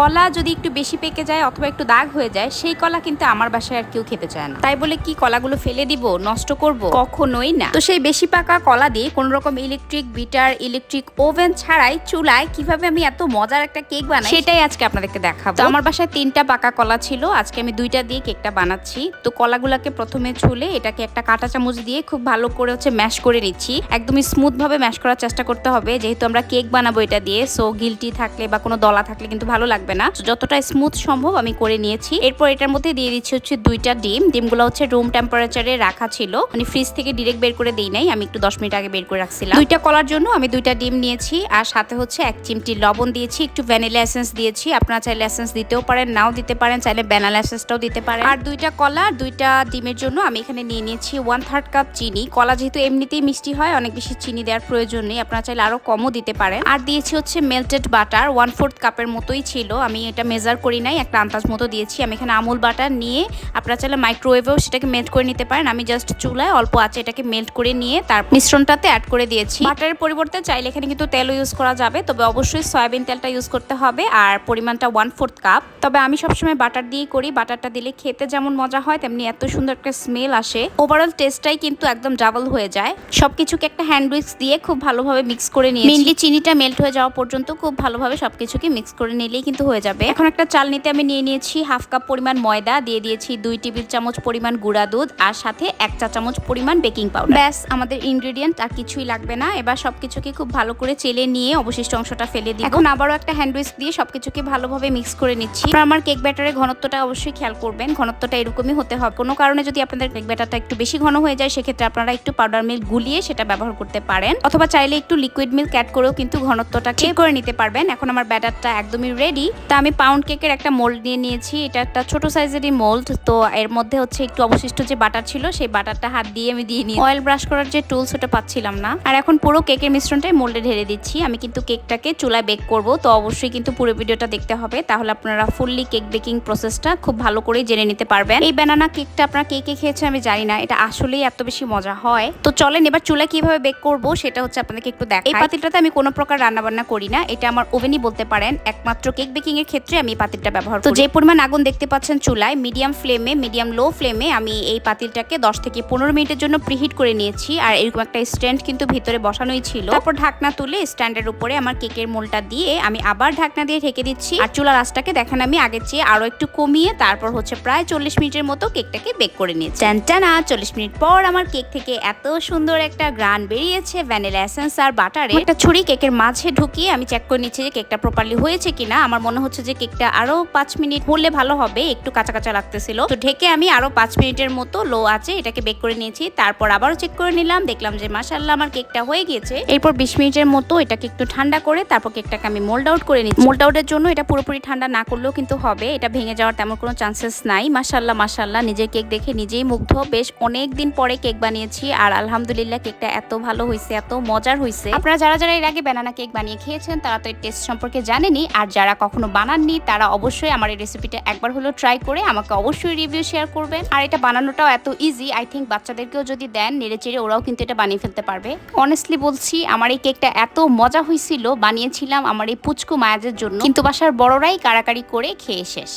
কলা যদি একটু বেশি পেকে যায় অথবা একটু দাগ হয়ে যায়, সেই কলা কিন্তু আমার বাসায় আর কেউ খেতে চায় না। তাই বলে কি কলাগুলো ফেলে দিব, নষ্ট করব? কখনোই না। তো সেই বেশি পাকা কলা দিয়ে কোন রকম ইলেকট্রিক বিটার ইলেকট্রিক ওভেন ছাড়াই চুলায় কীভাবে আমি এত মজার একটা কেক বানাই, সেটাই আজকে আপনাদেরকে দেখাবো। আমার বাসায় তিনটা পাকা কলা ছিল, আজকে আমি দুইটা দিয়ে কেকটা বানাচ্ছি। তো কলাগুলোকে প্রথমে ছুলে এটাকে একটা কাঁটা চামচ দিয়ে খুব ভালো করে হচ্ছে ম্যাশ করে নিচ্ছি। একদমই স্মুথ ভাবে ম্যাশ করার চেষ্টা করতে হবে, যেহেতু আমরা কেক বানাবো এটা দিয়ে। সো গিলটি থাকলে বা কোনো দলা থাকলে কিন্তু ভালো লাগবে। না। যতটা স্মুথ সম্ভব আমি করে নিয়েছি। এরপর এটার মধ্যে দিয়ে দিচ্ছি হচ্ছে দুইটা ডিম। ডিমগুলো হচ্ছে রুম টেম্পারেচারে রাখা ছিল। মানে ফ্রিজ থেকে ডিরেক্ট বের করে দিই নাই। আমি একটু দশ মিনিট আগে বের করে রাখছিলাম। দুইটা কলার জন্য আমি দুইটা ডিম নিয়েছি। আর সাথে হচ্ছে এক চিমটি লবণ দিয়েছি। একটু ভ্যানিলা এসেন্স দিয়েছি। আপনারা চাইলে এসেন্স দিতেও পারেন, নাও দিতে পারেন। চাইলে ব্যানালা এসেন্সটাও দিতে পারেন। আর দুইটা কলা আর দুইটা ডিমের জন্য আমি এখানে নিয়ে নিয়েছি ওয়ান থার্ড কাপ চিনি। কলা যেহেতু এমনিতেই মিষ্টি হয়, অনেক বেশি চিনি দেওয়ার প্রয়োজন নেই। আপনারা চাইলে আরও কমও দিতে পারেন। আর দিয়েছি হচ্ছে মেল্টেড বাটার ওয়ান ফোর্থ কাপের মতোই ছিল। আমি এটা মেজার করি নাই একটা আন্দাজ মতো দিয়েছি। আমি এখানে আমুল বাটার নিয়ে আপনারা চাইলে মাইক্রোওয়েভেও সেটাকে মেল্ট করে নিতে পারেন। আমি জাস্ট চুলায় অল্প আছে এটাকে মেল্ট করে নিয়ে তার মিশ্রণটাতে অ্যাড করে দিয়েছি। বাটারের পরিবর্তে চাইলে এখানে কিন্তু তেলও ইউজ করা যাবে তবে অবশ্যই সয়াবিন তেলটা ইউজ করতে হবে আর পরিমাণটা ওয়ান ফোর্থ কাপ তবে আমি সবসময় বাটার দিয়েই করি বাটারটা দিলে খেতে যেমন মজা হয় তেমনি এত সুন্দর একটা স্মেল আসে। ওভারঅল টেস্টটাই কিন্তু একদম ডাবল হয়ে যায়। সবকিছুকে একটা হ্যান্ড উইক্স দিয়ে খুব ভালোভাবে মিক্স করে নিয়ে মেনলি চিনিটা মেল্ট হয়ে যাওয়া পর্যন্ত খুব ভালোভাবে সবকিছুকে মিক্স করে নিলেই কিন্তু হয়ে যাবে। এখন একটা চাল নিতে আমি নিয়ে নিয়েছি হাফ কাপ পরিমাণ ময়দা, দিয়ে দিয়েছি দুই টেবিল চামচ পরিমাণ গুঁড়া দুধ আর সাথে এক চা চামচ পরিমাণ বেকিং পাউডার ব্যাস, আমাদের ইনগ্রেডিয়েন্ট আর কিছুই লাগবে না। এবার সবকিছুকে খুব ভালো করে চেলে নিয়ে অবশিষ্ট অংশটা ফেলে দিই এখন আবারও একটা হ্যান্ড উইক্স দিয়ে সবকিছুকে ভালোভাবে মিক্স করে নিচ্ছি। আমার কেক ব্যাটারের ঘনত্বটা অবশ্যই খেয়াল করবেন। ঘনত্বটা এরকমই হতে হবে। কোনো কারণে যদি আপনাদের কেক ব্যাটারটা একটু বেশি ঘন হয়ে যায়, সেক্ষেত্রে আপনারা একটু পাউডার মিল্ক গুলিয়ে সেটা ব্যবহার করতে পারেন। অথবা চাইলে একটু লিকুইড মিল্ক অ্যাড করেও কিন্তু ঘনত্বটা ঠিক করে নিতে পারবেন। এখন আমার ব্যাটারটা একদমই রেডি তা আমি পাউন্ড কেকের একটা মোল্ড নিয়ে নিয়েছি। এটা একটা ছোট সাইজেরই মোল্ড তো এর মধ্যে হচ্ছে একটু অবশিষ্ট যে বাটার ছিল, সেই বাটারটা হাত দিয়ে আমি দিয়ে নিই অয়েল ব্রাশ করার যে টুলস ওটা পাচ্ছিলাম না। আর এখন পুরো কেকের মিশ্রণটাই মোল্ডে ঢেলে দিচ্ছি। আমি কিন্তু কেকটাকে চুলায় বেক করব, তো অবশ্যই কিন্তু পুরো ভিডিওটা দেখতে হবে। তাহলে আপনারা ফুললি কেক বেকিং প্রসেসটা খুব ভালো করে জেনে নিতে পারবেন। এই ব্যানানা কেকটা আপনারা কে কে খেয়েছে আমি জানি না, এটা আসলেই এত বেশি মজা হয়। তো চলেন এবার চুলা কীভাবে বেক করব, সেটা হচ্ছে আপনাদেরকে একটু দেখাই। এই পাতিলটাতে আমি কোনো প্রকার রান্না বান্না করি না, এটা আমার ওভেনই বলতে পারেন। একমাত্র কেক বেকিং এর ক্ষেত্রে আমি এই পাতিলটা ব্যবহার করি। তো যে পরিমাণ আগুন দেখতে পাচ্ছেন চুলায় মিডিয়াম ফ্লেমে মিডিয়াম লো ফ্লেমে আমি এই পাতিলটাকে 10 থেকে পনেরো মিনিটের জন্য প্রিহিট করে নিয়েছি। আর এরকম একটা স্ট্যান্ড কিন্তু ভিতরে বসানোই ছিল। তারপর ঢাকনা তুলে স্ট্যান্ডের উপরে আমার কেকের মোলটা দিয়ে আমি আবার ঢাকনা দিয়ে ঢেকে দিচ্ছি। আর চুলার আঁচটাকে দেখেন আমি আগের চেয়ে আরও একটু কমিয়ে তারপর হচ্ছে প্রায় চল্লিশ মিনিটের মতো কেকটাকে বেক করে নিয়েছি। টানা চল্লিশ মিনিট পর আমার কেক থেকে এত সুন্দর একটা গ্রান বেরিয়েছে ভ্যানিলা এসেন্স আর বাটারে একটা ছুরি কেকের মাঝে ঢুকিয়ে আমি চেক করে নিচ্ছি যে কেকটা প্রপারলি হয়েছে কিনা। আমার মনে হচ্ছে যে কেকটা আরও পাঁচ মিনিট হলে ভালো হবে, একটু কাঁচা কাঁচা লাগতেছিল। তো ঢেকে আমি আরও পাঁচ মিনিটের মতো লো আছে এটাকে বেক করে নিয়েছি। তারপর আবারও চেক করে নিলাম, দেখলাম যে মাসাল্লাহ আমার কেকটা হয়ে গিয়েছে। এরপর বিশ মিনিটের মতো এটাকে একটু ঠান্ডা করে তারপর কেকটাকে আমি মোল্ড আউট করে নিচ্ছি। মোল্ড আউটের জন্য এটা পুরোপুরি ঠান্ডা না করলেও কিন্তু হবে, এটা ভেঙে যাওয়ার তেমন কোনো চান্সেস নাই। মাসাল্লাহ মাসাল্লাহ নিজের কেক দেখে নিজেই মুগ্ধ। বেশ অনেক দিন পরে কেক বানিয়েছি আর আলহামদুলিল্লাহ কেকটা এত ভালো হয়েছে এত মজার হয়েছে আপনারা যারা যারা এর আগে ব্যানানা কেক বানিয়ে খেয়েছেন, তারা তো এর টেস্ট সম্পর্কে জানেনি আর যারা কখনো বানাননি, তারা অবশ্যই আমার এই রেসিপিটা একবার হলেও ট্রাই করে আমাকে অবশ্যই রিভিউ শেয়ার করবেন। আর এটা বানানোটাও এত ইজি আই থিঙ্ক বাচ্চাদেরকেও যদি দেন নেড়েচেড়ে ওরাও কিন্তু এটা বানিয়ে ফেলতে পারবে। অনেস্টলি বলছি, আমার এই কেকটা এত মজা হয়েছিল, বানিয়েছিলাম আমার এই পুচকু মায়াজের জন্য। কিন্তু বাসার বড়রাই কারাকারি করে খেয়ে শেষ।